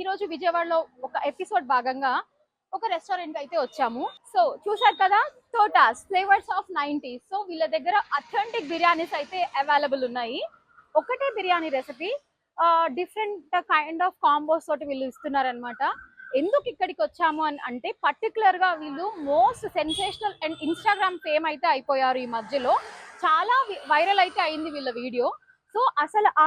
ఈ రోజు విజయవాడలో ఒక ఎపిసోడ్ భాగంగా ఒక రెస్టారెంట్ అయితే వచ్చాము. సో చూసారు కదా Thota's flavours of ninety. So వీళ్ళ దగ్గర అథెంటిక్ బిర్యానీస్ అయితే అవైలబుల్ ఉన్నాయి. ఒకటే biryani recipe different kind of combos తోటి వీళ్ళు ఇస్తున్నారనమాట ఎందుకు ఇక్కడికి వచ్చాము అని అంటే పర్టికులర్గా వీళ్ళు most sensational and Instagram fame అయితే అయిపోయారు ఈ మధ్యలో. చాలా వైరల్ అయితే అయింది వీళ్ళ వీడియో సో అసలు ఆ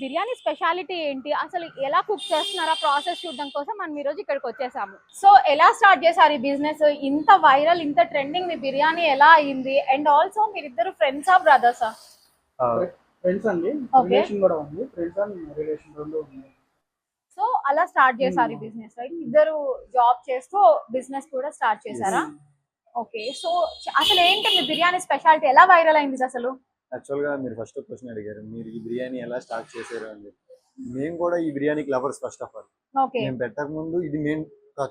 బిర్యానీ స్పెషాలిటీ ఏంటి? అసలు ఎలా కుక్ చేస్తున్నారో? ప్రాసెస్ చూడడం కోసం మనం ఈరోజు ఇక్కడికి వచ్చేసాము. సో ఎలా స్టార్ట్ చేశారు ఈ బిజినెస్? ఇంత వైరల్ ఇంత ట్రెండింగ్ మీ బిర్యానీ ఎలా అయింది? అండ్ ఆల్సో మీరిద్దరు ఫ్రెండ్సా బ్రదర్సా? ఫ్రెండ్స్ అండి. Okay. రిలేషన్ కూడా ఉంది. ఫ్రెండ్స్ అండ్ రిలేషన్ రెండు ఉంది సో అలా స్టార్ట్ చేశారు ఈ Hmm. Business right? ఇద్దరు జాబ్ చేస్తూ బిజినెస్ కూడా స్టార్ట్ చేశారా? ఓకే. సో అసలు ఏంటి మీ బిర్యానీ స్పెషాలిటీ? ఎలా వైరల్ అయింది అసలు? యాక్చువల్గా మీరు ఫస్ట్ క్వశ్చన్ అడిగారు మీరు ఈ బిర్యానీ ఎలా స్టార్ట్ చేశారు అని. చెప్పి. మేము కూడా ఈ బిర్యానీకి lovers first of all. Okay. మేము పెట్టక ముందు ఇది మేము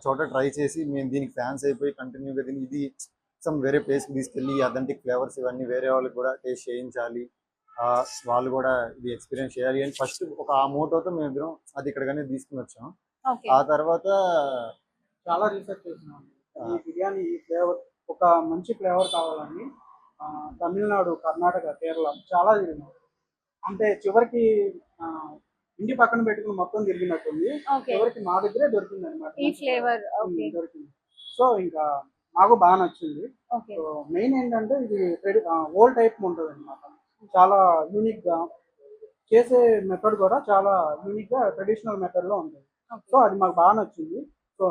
చోట ట్రై చేసి మేము దీనికి ఫ్యాన్స్ అయిపోయి కంటిన్యూగా దీన్ని ఇది సమ్ వేరే ప్లేస్ తీసుకెళ్ళి అథెంటిక్ ఫ్లేవర్స్ ఇవన్నీ వేరే వాళ్ళకి కూడా టేస్ట్ చేయించాలి. ఆ, వాళ్ళు కూడా ఇది ఎక్స్పీరియన్స్ చేయాలి అని ఫస్ట్ ఒక ఆ మోటోతో మేము ఇద్దరం అది ఇక్కడికనే తీసుకుని వచ్చాం. ఆ తర్వాత చాలా రీసెర్చ్ చేసినాం. ఈ బిర్యానీ ఈ ఫ్లేవర్ ఒక మంచి ఫ్లేవర్ కావాలని తమిళనాడు కర్ణాటక కేరళ చాలా తిరిగినాం. అంటే చివరికి ఇంటి పక్కన పెట్టుకుని మొత్తం తిరిగినట్టుంది. చివరికి మా దగ్గరే దొరికింది అనమాట ఈ ఫ్లేవర్ దొరికింది. సో ఇంకా నాకు బాగా నచ్చింది. సో మెయిన్ ఏంటంటే ఇది ఓల్డ్ టైప్ ఉంటుంది అనమాట చాలా యూనిక్గా చేసే మెథడ్ కూడా చాలా యూనిక్గా ట్రెడిషనల్ మెథడ్లో ఉంటుంది. సో అది మాకు బాగా నచ్చింది. సో.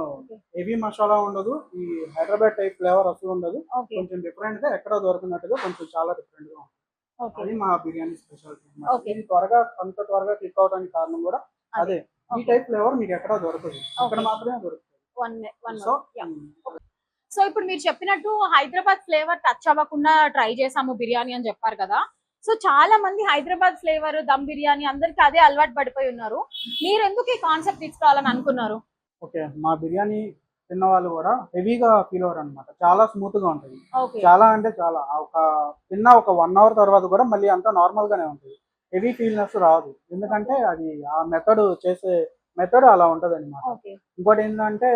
హెవీ మసాలా ఉండదు. ఈ హైదరాబాద్ టైప్ ఫ్లేవర్ అసలు ఉండదు. కొంచెం డిఫరెంట్గా ఎక్కడ దొరికినట్టుగా కొంచెం చాలా డిఫరెంట్గా ఉంటుంది. ఓకే అది మా బిర్యానీ స్పెషాలిటీ. ఇది త్వరగా అంత త్వరగా క్లిక్ అవడానికి కారణం కూడా అదే. ఈ. టైప్ ఫ్లేవర్ మీకు ఎక్కడ దొరకదు ఇక్కడ Okay. మాత్రమే దొరుకుతుంది. వన్ వన్ సో సో ఇప్పుడు మీరు చెప్పినట్టు హైదరాబాద్ ఫ్లేవర్ టచ్ అవ్వకుండా ట్రై చేసాము బిర్యానీ అని చెప్పారు కదా. సో చాలా మంది హైదరాబాద్ ఫ్లేవర్ దమ్ బిర్యానీ అందరికి అదే అలవాటు పడిపోయి ఉన్నారు. మీరు ఎందుకు ఈ కాన్సెప్ట్ తీసుకోవాలని అనుకున్నారు? ఓకే. మా బిర్యానీ తిన్న వాళ్ళు కూడా హెవీగా ఫీల్ అవ్వరు అనమాట చాలా స్మూత్గా ఉంటుంది చాలా అంటే చాలా. ఒక తిన్న ఒక వన్ అవర్ తర్వాత కూడా మళ్ళీ అంతా నార్మల్ గానే ఉంటుంది. హెవీ ఫీల్నెస్ రాదు. ఎందుకంటే అది ఆ మెథడ్ చేసే మెథడ్ అలా ఉంటది అనమాట ఇంకోటి ఏంటంటే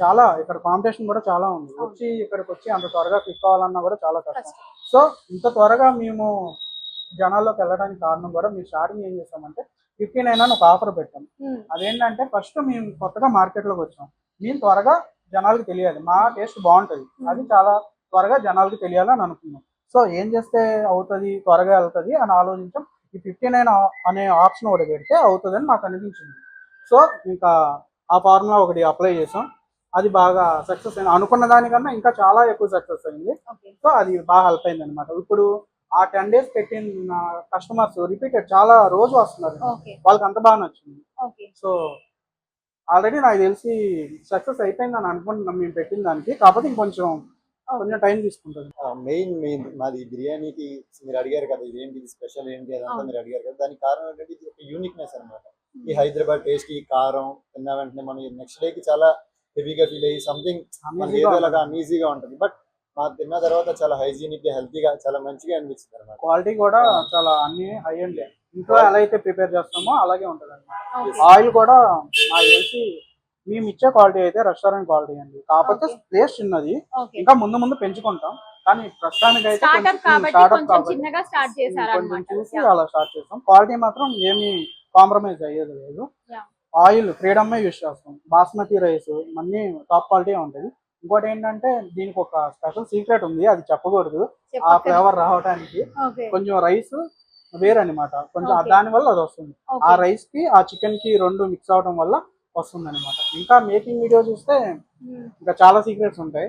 చాలా ఇక్కడ కాంపిటీషన్ కూడా చాలా ఉంది. వచ్చి ఇక్కడికి వచ్చి అంత త్వరగా క్లిక్ అవ్వాలన్నా కూడా చాలా కష్టం. సో ఇంత త్వరగా మేము జనాల్లోకి వెళ్ళడానికి కారణం కూడా మేము స్టార్టింగ్ ఏం చేస్తామంటే ఫిఫ్టీ నైన్ అని ఒక ఆఫర్ పెట్టాం. అదేంటంటే ఫస్ట్ మేము కొత్తగా మార్కెట్లోకి వచ్చాం. మేము త్వరగా జనాలకి తెలియాలి. మా టేస్ట్ బాగుంటుంది. అది చాలా త్వరగా జనాలకి తెలియాలని అనుకున్నాం. సో ఏం చేస్తే అవుతుంది త్వరగా వెళ్తుంది అని ఆలోచించాం. ఈ ఫిఫ్టీ నైన్ అనే ఆప్షన్ ఒకటి పెడితే అవుతుంది అని మాకు అనిపించింది. సో ఇంకా ఆ ఫార్ములా ఒకటి అప్లై చేసాం. అది బాగా సక్సెస్ అయింది. అనుకున్న దానికన్నా ఇంకా చాలా ఎక్కువ సక్సెస్ అయింది. సో అది బాగా హెల్ప్ అయింది అనమాట ఇప్పుడు ఆ టెన్ డేస్ పెట్టిన కస్టమర్స్ రిపీటెడ్ చాలా రోజు వస్తున్నారు. ఓకే. వాళ్ళకి అంత బాగా నచ్చింది ఓకే. సో ఆల్రెడీ నాకు తెలిసి సక్సెస్ అయిపోయింది అని అనుకుంటున్నాం మేము పెట్టిన దానికి. కాకపోతే ఇంకొంచెం కొంచెం టైం తీసుకుంటుంది. మెయిన్ మెయిన్ మాది బిర్యానీకి మీరు అడిగారు కదా ఇది ఏంటి స్పెషల్ ఏంటి అదంతా. మీరు అడిగారు కదా దానికి కారణం ఏంటంటే ఇది ఒక యూనిక్నెస్ అనమాట ఈ హైదరాబాద్ టేస్ట్ ఈ కారం తిన్న వెంటనే మనం నెక్స్ట్ డే కి చాలా హెవీగా ఫీల్ అయ్యి సంథింగ్ మనకి ఏదో అలాగా అన్ఈజీగా ఉంటుంది. బట్ మా తిన్న తర్వాత చాలా హైజీనిక్గా హెల్తీగా చాలా మంచిగా అనిపించింది అనమాట క్వాలిటీ కూడా చాలా అన్ని హై అండ్ ఇంట్లో ఎలా అయితే ప్రిపేర్ చేస్తామో అలాగే ఉంటుంది అనమాట ఆయిల్ కూడా నాకు తెలిసి మేము ఇచ్చే క్వాలిటీ అయితే రెస్టారెంట్ క్వాలిటీ అండి. కాకపోతే. ప్లేస్ చిన్నది. ఇంకా ముందు ముందు పెంచుకుంటాం. కానీ ప్రస్తుతానికి అయితే కొంచెం కాబట్టి చిన్నగా స్టార్ట్ చేశారు కొంచెం చూసి అలా స్టార్ట్ చేస్తాం. క్వాలిటీ మాత్రం ఏమి కాంప్రమైజ్ అయ్యేది లేదు. ఆయిల్ ఫ్రీడమ్ యూస్ చేస్తాం. బాస్మతి రైస్ అన్ని టాప్ క్వాలిటీ ఉంటుంది. ఇంకోటి ఏంటంటే దీనికి ఒక స్పెషల్ సీక్రెట్ ఉంది అది చెప్పకూడదు. ఆ ఫ్లేవర్ రావడానికి కొంచెం రైస్ వేరే అనమాట కొంచెం. దాని వల్ల అది వస్తుంది. ఆ రైస్కి ఆ చికెన్కి రెండు మిక్స్ అవడం వల్ల వస్తుంది అనమాట ఇంకా మేకింగ్ వీడియో చూస్తే ఇంకా చాలా సీక్రెట్స్ ఉంటాయి.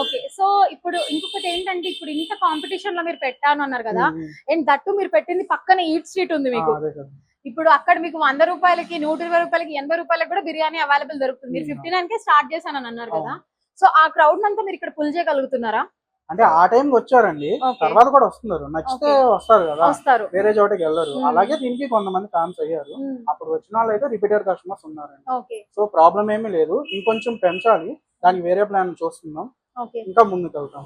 ఓకే. సో ఇప్పుడు ఇంకొకటి ఏంటంటే ఇప్పుడు ఇంత కాంపిటీషన్లో మీరు పెట్టాను అన్నారు కదా అండ్ దట్టు మీరు పెట్టింది పక్కన ఈట్ స్ట్రీట్ ఉంది మీకు. ఇప్పుడు అక్కడ మీకు వంద రూపాయలకి నూట ఇరవై రూపాయలకి ఎనభై రూపాయలకి కూడా బిర్యానీ అవైలబుల్ దొరుకుతుంది. మీరు. ఫిఫ్టీ నైన్ కే స్టార్ట్ చేశానని అన్నారు కదా. సో ఆ క్రౌడ్ అంతా మీరు ఇక్కడ పుల్ చేయగలుగుతున్నారా? అంటే ఆ టైం వచ్చారండి. తర్వాత కూడా వస్తున్నారు. నచ్చితే. వస్తారు కదా. వస్తారు. వేరే చోటకి వెళ్ళరు. అలాగే దీనికి కొంతమంది ఫ్యాన్స్ అయ్యారు. అప్పుడు వచ్చిన వాళ్ళు అయితే రిపీటెడ్ కస్టమర్స్ ఉన్నారండి సో ప్రాబ్లం ఏమీ లేదు. ఇంకొంచెం పెంచాలి. దానికి వేరే ప్లాన్ చూస్తున్నాం. ఇంకా ముందుకు వెళ్తాం